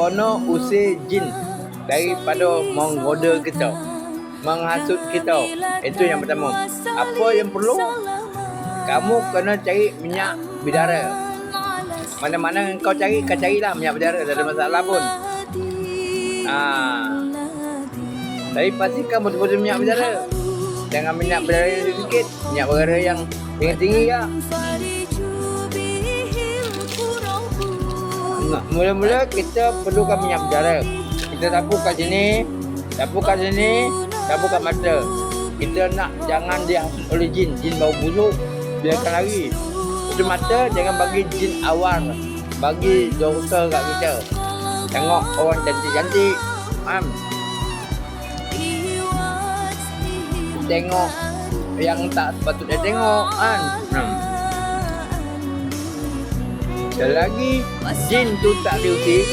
kono usir jin daripada menggoda kita menghasut kita itu yang pertama. Apa yang perlu? Kamu kena cari minyak bidara mana-mana kau cari kau carilah minyak bidara tak ada masalah pun. Ah tapi pastikan betul-betul minyak bidara jangan minyak bidara yang sedikit. Minyak bidara yang tinggi-tinggi lah Mula-mula kita perlukan minyak bidara. Kita sapu kat sini, sapu kat sini, sapu kat mata. Kita nak jangan dihasut oleh jin, jin bau busuk, biarkan lari. Itu mata jangan bagi jin awal, bagi dosa kat kita. Tengok orang cantik-cantik, faham? Tengok yang tak sepatutnya tengok, kan? Hmm. Selagi jin tu tak diusir,